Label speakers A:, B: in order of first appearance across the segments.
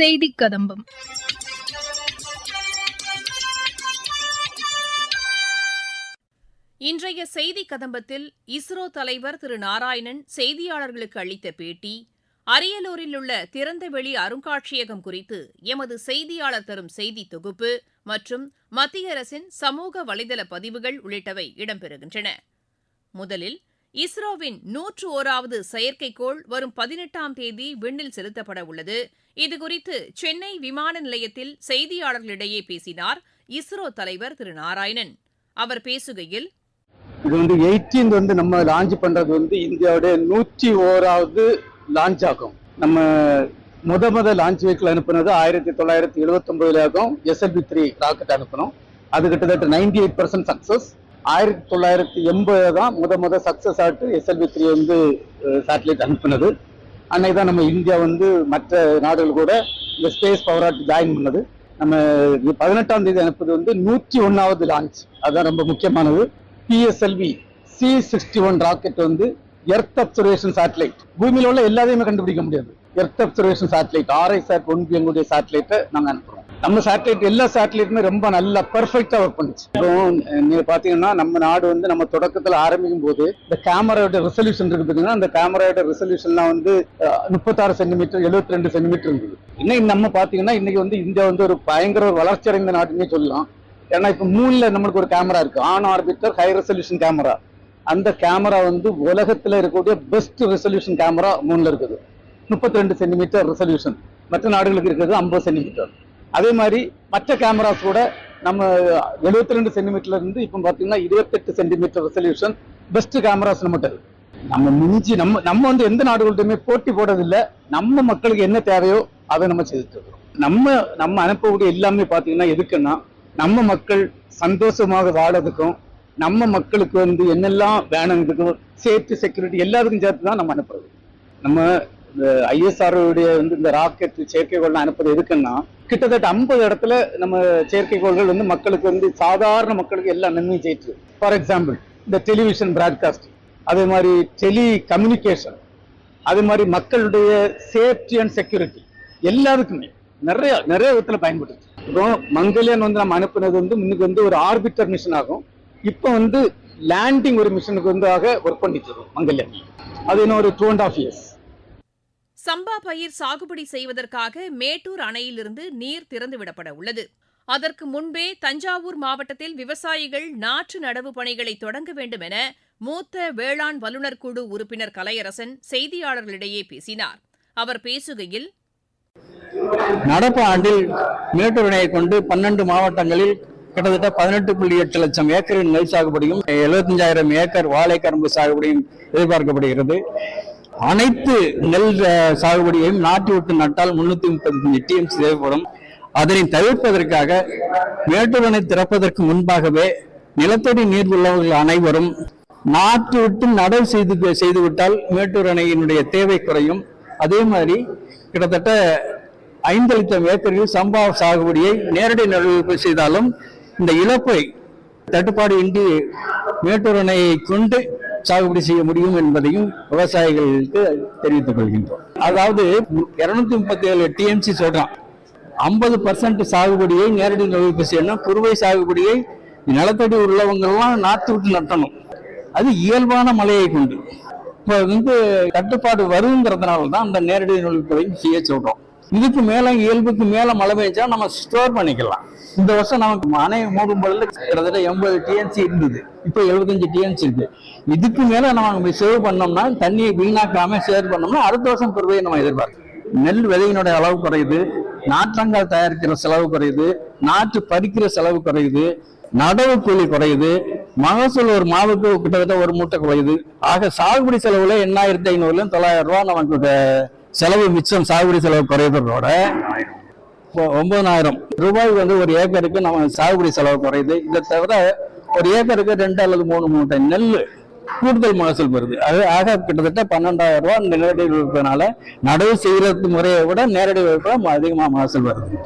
A: செய்தி கதம்பம்.
B: இன்றைய செய்தி கதம்பத்தில் இஸ்ரோ தலைவர் திரு நாராயணன் செய்தியாளர்களுக்கு அளித்த பேட்டி அரியலூரில் உள்ள திறந்தவெளி அருங்காட்சியகம் குறித்து எமது செய்தியாளர் தரும் செய்தி தொகுப்பு மற்றும் மத்திய அரசின் சமூக வலைதள பதிவுகள் உள்ளிட்டவை இடம்பெறுகின்றன. முதலில் இஸ்ரோவின் நூற்று ஓராவது செயற்கைக்கோள் வரும் பதினெட்டாம் தேதி விண்ணில் செலுத்தப்பட உள்ளது இதுகுறித்து சென்னை விமான நிலையத்தில் செய்தியாளர்களிடையே பேசினார் இஸ்ரோ தலைவர் திரு நாராயணன். அவர் பேசுகையில்
C: இது வந்து 18 வந்து நம்ம லான்ச் பண்றது வந்து இந்தியாவுடைய நூற்றி ஓராவது லான்ச் ஆகும். நம்ம முத முத லான்ச் வெஹிக்கிள் அனுப்புனது ஆயிரத்தி தொள்ளாயிரத்தி எழுபத்தி ஒன்பதுல ஆகும் எஸ்எல்பி த்ரீ ராக்கெட் அனுப்பணும் அது கிட்டத்தட்ட நைன்டி எயிட் பர்சன்ட் சக்சஸ் ஆயிரத்தி தொள்ளாயிரத்தி எண்பது தான் முத முத சக்சஸ் ஆட்டு எஸ்எல்வி த்ரீ வந்து சேட்டலைட் அனுப்புனது. அன்னைக்கு தான் நம்ம இந்தியா வந்து மற்ற நாடுகள் கூட இந்த ஸ்பேஸ் பவராட் ஜாயின் பண்ணது. நம்ம இது பதினெட்டாம் தேதி அனுப்புது வந்து நூற்றி ஒன்னாவது லான்ச் அதுதான் ரொம்ப முக்கியமானது. PSLV C sixty one rocket வந்து எர்த் அப்சர்வேஷன் சேட்டலைட் பூமியில் உள்ள எல்லாத்தையுமே கண்டுபிடிக்க முடியாது. Earth observation satellite RISAT one எங்களுடைய சேட்டலைட்டை நாங்கள் அனுப்புகிறோம் நம்ம சேட்டலைட் எல்லா சேட்டலைட்டுமே ரொம்ப நல்லா பெர்ஃபெக்டா ஒர்க் பண்ணுச்சு. நீங்க பாத்தீங்கன்னா நம்ம நாடு வந்து நம்ம தொடக்கத்துல ஆரம்பிக்கும் போது இந்த கேமராவோட ரெசல்யூஷன் இருக்கு பாத்தீங்கன்னா அந்த கேமராவோட ரெசல்யூஷன்லாம் வந்து முப்பத்தாறு சென்டிமீட்டர் எழுபத்தி ரெண்டு சென்டிமீட்டர் இருந்தது இன்னைக்கு நம்ம பாத்தீங்கன்னா இன்னைக்கு வந்து இந்தியா வந்து ஒரு பயங்கர வளர்ச்சி அடைந்த நாட்டுன்னே சொல்லலாம். ஏன்னா இப்ப மூணுல நம்மளுக்கு ஒரு கேமரா இருக்கு. On orbiter high resolution camera அந்த கேமரா வந்து உலகத்துல இருக்கக்கூடிய பெஸ்ட் ரெசல்யூஷன் கேமரா மூணுல இருக்குது. முப்பத்தி ரெண்டு சென்டிமீட்டர் ரெசல்யூஷன் மற்ற நாடுகளுக்கு இருக்கிறது ஐம்பது சென்டிமீட்டர் அதே மாதிரி மற்ற கேமராஸ் கூட நம்ம எழுபத்தி ரெண்டு சென்டிமீட்டர்ல இருந்து இப்போ பாத்தீங்கன்னா இருபத்தெட்டு சென்டிமீட்டர் ரெசல்யூஷன் பெஸ்ட் கேமராஸ் நம்மகிட்ட நம்ம மிஞ்சி நம்ம நம்ம வந்து எந்த நாடுகள்கிட்டயுமே போட்டி போடுறதில்லை. நம்ம மக்களுக்கு என்ன தேவையோ அதை நம்ம செய்துட்டு இருக்கிறோம். நம்ம நம்ம அனுப்பக்கூடிய எல்லாமே பாத்தீங்கன்னா எதுக்குன்னா நம்ம மக்கள் சந்தோஷமாக வாழறதுக்கும் நம்ம மக்களுக்கு வந்து என்னெல்லாம் வேணுங்கிறதுக்கும் சேஃப்டி செக்யூரிட்டி எல்லாத்துக்கும் சேர்த்து தான் நம்ம அனுப்புறது. நம்ம இந்த ஐஎஸ்ஆர் உடைய வந்து இந்த ராக்கெட் செயற்கைகள்லாம் அனுப்புறது எதுக்குன்னா கிட்டத்தட்ட ஐம்பது இடத்துல நம்ம செயற்கைக்கோள்கள் வந்து மக்களுக்கு வந்து சாதாரண மக்களுக்கு எல்லா நன்மையும் செய்யிட்டு ஃபார் எக்ஸாம்பிள் இந்த டெலிவிஷன் பிராட்காஸ்ட் அதே மாதிரி டெலி கம்யூனிகேஷன் அதே மாதிரி மக்களுடைய சேஃப்டி அண்ட் செக்யூரிட்டி எல்லாருக்குமே நிறைய நிறைய விதத்தில் பயன்படுது. இப்போ மங்கல்யான் வந்து நம்ம அனுப்புனது வந்து முன்னுக்கு வந்து ஒரு ஆர்பிட்டர் மிஷன் ஆகும். இப்போ வந்து லேண்டிங் ஒரு மிஷனுக்கு வந்து ஆக ஒர்க் பண்ணிட்டு இருக்கோம் மங்கல்யான். அது இன்னும் ஒரு டூ அண்ட் ஆஃப் இயர்ஸ்
B: சம்பா பயிர் சாகுபடி செய்வதற்காக மேட்டூர் அணையிலிருந்து நீர் திறந்துவிடப்பட உள்ளது அதற்கு முன்பே தஞ்சாவூர் மாவட்டத்தில் விவசாயிகள் நாற்று நடவு பணிகளை தொடங்க வேண்டும் என மூத்த வேளாண் வல்லுநர் குழு உறுப்பினர் கலையரசன் செய்தியாளர்களிடையே பேசினார். அவர் பேசுகையில்
D: நடப்பு ஆண்டில் மேட்டூர் அணையை கொண்டு பன்னெண்டு மாவட்டங்களில் கிட்டத்தட்ட பதினெட்டு புள்ளி எட்டு லட்சம் ஏக்கரின் நெல் சாகுபடியும் எழுபத்தஞ்சாயிரம் ஏக்கர் வாழைக்கரும்பு சாகுபடியும் எதிர்பார்க்கப்படுகிறது. அனைத்து நெல் சாகுபடியையும் நாட்டி விட்டு நட்டால் முன்னூத்தி முப்பத்தஞ்சு டிஎம்சி தேவைப்படும். அதனை தவிர்ப்பதற்காக மேட்டூர் அணை திறப்பதற்கு முன்பாகவே நிலத்தடி நீர் உள்ளவர்கள் அனைவரும் நாட்டு விட்டு நடவு செய்து செய்துவிட்டால் மேட்டூர் அணையினுடைய தேவை குறையும். அதே மாதிரி கிட்டத்தட்ட ஐந்து லட்சம் ஏக்கரில் சம்பா சாகுபடியை நேரடி நடவடிக்கை செய்தாலும் இந்த இழப்பை தட்டுப்பாடு இன்றி மேட்டூர் அணையை கொண்டு சாகுபடி செய்ய முடியும் என்பதையும் விவசாயிகளுக்கு தெரிவித்துக் கொள்கின்றோம். அதாவது இருநூத்தி முப்பத்தி ஏழு டிஎம்சி சொல்றான். ஐம்பது பர்சன்ட் சாகுபடியை நேரடி நடவு செய்யணும் குறுவை சாகுபடியை நிலத்தடி உள்ளவங்கெல்லாம் நாற்று விட்டு நட்டணும் அது இயல்பான மழையை கொண்டு. இப்போ வந்து கட்டுப்பாடு வருங்கிறதுனால தான் அந்த நேரடி நெல்விப்பதை செய்ய சொல்றோம். இதுக்கு மேல இயல்புக்கு மேல மழை பெஞ்சா நம்ம ஸ்டோர் பண்ணிக்கலாம். இந்த வருஷம் நமக்கு அணை மூடும் பொழுது கிட்டத்தட்ட எண்பது டிஎன்சி இருந்தது. இப்போ எழுபத்தஞ்சு டிஎன்சி இருக்கு. இதுக்கு மேல நம்ம சேவ் பண்ணோம்னா தண்ணியை வீணாக்காம சேவ் பண்ணோம்னா அடுத்த வருஷம் குறைவை நம்ம எதிர்பார்க்கலாம். நெல் விதையினுடைய அளவு குறையுது. நாற்றங்கால் தயாரிக்கிற செலவு குறையுது. நாற்று பறிக்கிற செலவு குறையுது. நடவு கூலி குறையுது. மகசூல் ஒரு மாவுக்கு கிட்டத்தட்ட ஒரு மூட்டை குறையுது. ஆக சாகுபடி செலவுல எண்ணாயிரத்தி ஐநூறுல தொள்ளாயிரம் ரூபாய் நமக்கு செலவு மிச்சம் சாகுபடி செலவு குறையுறதோட ஒன்பதாயிரம். ரூபாய் வந்து ஒரு ஏக்கருக்கு நம்ம சாகுபடி செலவு குறையுது. இதை தவிர ஒரு ஏக்கருக்கு ரெண்டு அல்லது மூணு மூட்டை நெல் கூடுதல் மகசூல் வருது அது ஆக கிட்டத்தட்ட பன்னெண்டாயிரம் ரூபாய் நேரடி விற்பனால நடவு செய்யறது முறையை விட நேரடி விற்பனை அதிகமா மகசூல் வருது.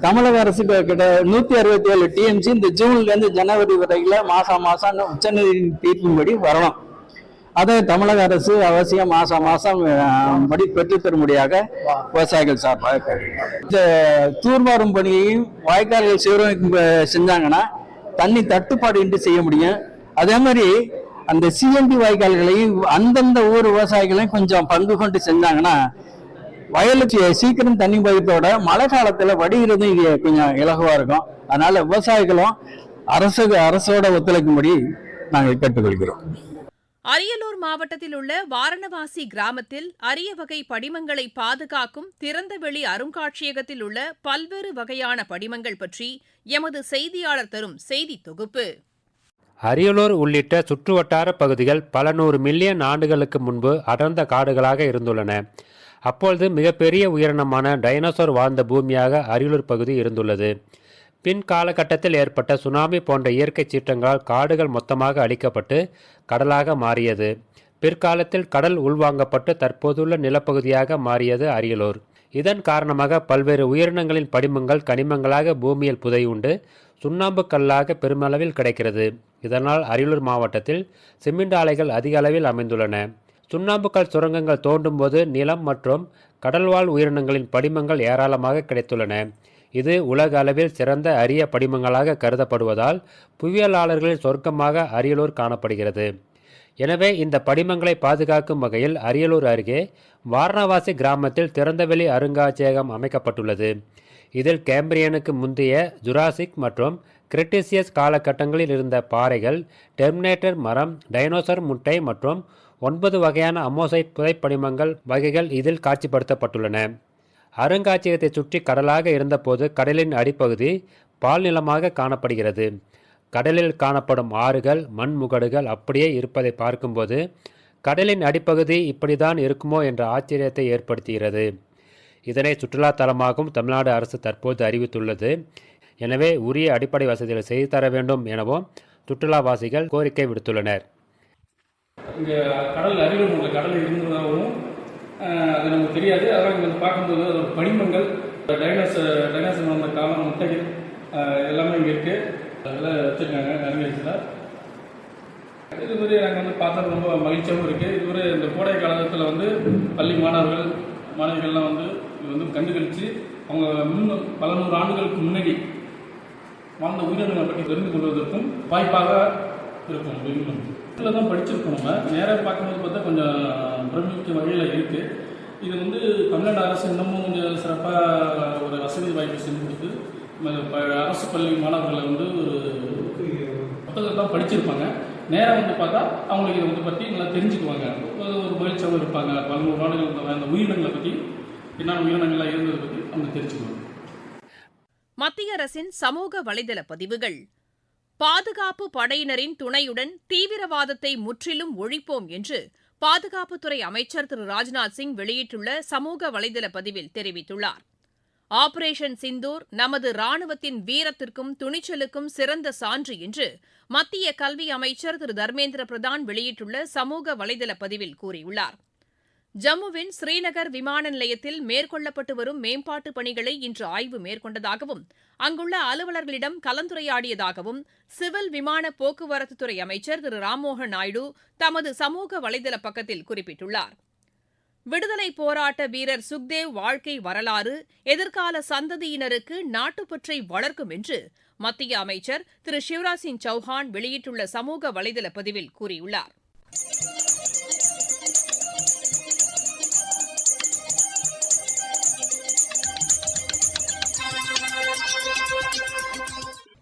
D: தமிழக அரசு கிட்ட- கிட்ட நூத்தி அறுபத்தி ஏழு டிஎம்சி இந்த ஜூன்ல இருந்து ஜனவரி வரையில மாசம் மாசம் உச்சநீதி தீர்ப்பின்படி வரணும். அதை தமிழக அரசு அவசியம் மாசம் மாசம் படி பெற்றுத் தரும்படியாக விவசாயிகள் சார்பாக இந்த தூர்வாரும் பணியையும் வாய்க்கால்கள் சீரமைக்கும் செஞ்சாங்கன்னா தண்ணி தட்டுப்பாடு இன்றி செய்ய முடியும். அதே மாதிரி அந்த சிஎம்பி வாய்க்கால்களையும் அந்தந்த ஊர் விவசாயிகளையும் கொஞ்சம் பங்கு கொண்டு செஞ்சாங்கன்னா வயலுக்கு சீக்கிரம் தண்ணி பயிர்த்தோட மழை காலத்தில் வடிகிறதும் இங்கே கொஞ்சம் இலகுவாக இருக்கும். அதனால விவசாயிகளும் அரசு அரசோட ஒத்துழைக்கும்படி நாங்கள் கேட்டுக்கொள்கிறோம்.
B: அரியலூர் மாவட்டத்தில் உள்ள வாரணவாசி கிராமத்தில் அரிய வகை படிமங்களை பாதுகாக்கும் திறந்தவெளி அருங்காட்சியகத்தில் உள்ள பல்வேறு வகையான படிமங்கள் பற்றி எமது செய்தியாளர் தரும் செய்தி தொகுப்பு.
A: அரியலூர் உள்ளிட்ட சுற்றுவட்டார பகுதிகள் பல நூறு மில்லியன் ஆண்டுகளுக்கு முன்பு அடர்ந்த காடுகளாக இருந்துள்ளன. அப்பொழுது மிகப்பெரிய உயிரினமான டைனோசர் வாழ்ந்த பூமியாக அரியலூர் பகுதி இருந்துள்ளது. பின் காலகட்டத்தில் ஏற்பட்ட சுனாமி போன்ற இயற்கை சீற்றங்களால் காடுகள் மொத்தமாக அழிக்கப்பட்டு கடலாக மாறியது. பிற்காலத்தில் கடல் உள்வாங்கப்பட்டு தற்போதுள்ள நிலப்பகுதியாக மாறியது அரியலூர். இதன் காரணமாக பல்வேறு உயிரினங்களின் படிமங்கள் கனிமங்களாக பூமியில் புதையுண்டு சுண்ணாம்பு கல்லாக பெருமளவில் கிடைக்கிறது. இதனால் அரியலூர் மாவட்டத்தில் சிமெண்ட் ஆலைகள் அதிக அளவில் அமைந்துள்ளன. சுண்ணாம்புக்கல் சுரங்கங்கள் தோண்டும் போது நிலம் மற்றும் கடல்வாழ் உயிரினங்களின் படிமங்கள் ஏராளமாக கிடைத்துள்ளன. இது உலக அளவில் சிறந்த அரிய படிமங்களாக கருதப்படுவதால் புவியியலாளர்களின் சொர்க்கமாக அரியலூர் காணப்படுகிறது. எனவே இந்த படிமங்களை பாதுகாக்கும் வகையில் அரியலூர் அருகே வாரணவாசி கிராமத்தில் திறந்தவெளி அருங்காட்சியகம் அமைக்கப்பட்டுள்ளது. இதில் கேம்பிரியனுக்கு முந்தைய ஜுராசிக் மற்றும் கிரிட்டிசியஸ் காலகட்டங்களில் இருந்த பாறைகள் டெர்மினேட்டர் மரம் டைனோசர் முட்டை மற்றும் ஒன்பது வகையான அமோசைட் புதைப்படிமங்கள் வகைகள் இதில் காட்சிப்படுத்தப்பட்டுள்ளன. அருங்காட்சியகத்தை சுற்றி கடலாக இருந்தபோது கடலின் அடிப்பகுதி பால் நிலமாக காணப்படுகிறது. கடலில் காணப்படும் ஆறுகள் மண்முகடுகள் அப்படியே இருப்பதை பார்க்கும்போது கடலின் அடிப்பகுதி இப்படிதான் இருக்குமோ என்ற ஆச்சரியத்தை ஏற்படுத்துகிறது. இதனை சுற்றுலா தலமாகவும் தமிழ்நாடு அரசு தற்போது அறிவித்துள்ளது. எனவே உரிய அடிப்படை வசதிகளை செய்து தர வேண்டும் எனவும் சுற்றுலாவாசிகள் கோரிக்கை விடுத்துள்ளனர்.
E: இங்கே கடல் அருகில் உள்ள கடல் இருந்ததாகவும் அது நமக்கு தெரியாது. அதெல்லாம் இங்கே வந்து பார்க்கும்போது அதோட படிமங்கள். டைனோசர் டைனோசர் வந்த காலம் முட்டைகள் எல்லாமே இங்கே இருக்குது அதெல்லாம் வச்சுருக்காங்க நெருங்கிடுச்சுல இது மாதிரி நாங்கள் வந்து பார்த்தது ரொம்ப மகிழ்ச்சியாகவும் இருக்குது இது ஒரு இந்த கோடை காலத்தில் வந்து பள்ளி மாணவர்கள் மாணவிகள்லாம் வந்து இது வந்து கண்டுகளித்து அவங்க முன் பல நூறு ஆண்டுகளுக்கு முன்னாடி வாழ்ந்த உயிரினங்களை பற்றி தெரிந்து கொள்வதற்கும் வாய்ப்பாக இருக்கும். அப்படின்னு இதில் தான் படிச்சிருக்கோம் நம்ம. நேராக பார்க்கும்போது பார்த்தா கொஞ்சம் பிரமிக்க வகையில் இருக்குது இது வந்து தமிழ்நாடு அரசு இன்னமும் கொஞ்சம் சிறப்பாக ஒரு வசதி வாய்ப்பு செஞ்சு கொடுத்து அரசு பள்ளி மாணவர்களை வந்து ஒரு புத்தகத்தை தான் படிச்சிருப்பாங்க. நேராக வந்து பார்த்தா அவங்களுக்கு இதை வந்து பற்றி நல்லா தெரிஞ்சுக்குவாங்க. ஒரு ஒரு மகிழ்ச்சியாகவும் இருப்பாங்க. பல்நூறு நாடுகள் அந்த உயிரினங்களை பற்றி என்னென்ன உயிரினங்கள்லாம் இருந்ததை பற்றி அவங்க தெரிஞ்சுக்குவாங்க.
B: மத்திய அரசின் சமூக வலைதள பதிவுகள். பாதுகாப்பு படையினரின் துணையுடன் தீவிரவாதத்தை முற்றிலும் ஒழிப்போம் என்று பாதுகாப்புத்துறை அமைச்சர் திரு. ராஜ்நாத் சிங் வெளியிட்டுள்ள சமூக வலைதள பதிவில் தெரிவித்துள்ளார். ஆபரேஷன் சிந்தூர் நமது ராணுவத்தின் வீரத்திற்கும் துணிச்சலுக்கும் சிறந்த சான்று என்று மத்திய கல்வி அமைச்சர் திரு. தர்மேந்திர பிரதான் வெளியிட்டுள்ள சமூக வலைதள பதிவில் கூறியுள்ளார். ஜம்முவின் ஸ்ரீநகர் விமான நிலையத்தில் மேற்கொள்ளப்பட்டு வரும் மேம்பாட்டு பணிகளை இன்று ஆய்வு மேற்கொண்டதாகவும் அங்குள்ள அலுவலர்களிடம் கலந்துரையாடியதாகவும் சிவில் விமான போக்குவரத்துத்துறை அமைச்சர் திரு. ராம்மோகன் நாயுடு தமது சமூக வலைதள பக்கத்தில் குறிப்பிட்டுள்ளார். விடுதலை போராட்ட வீரர் சுக்தேவ் வாழ்க்கை வரலாறு எதிர்கால சந்ததியினருக்கு நாட்டுப்பற்றை வளர்க்கும் என்று மத்திய அமைச்சர் திரு. சிவராஜ் சிங் சௌஹான் வெளியிட்டுள்ள சமூக வலைதள பதிவில் கூறியுள்ளார்.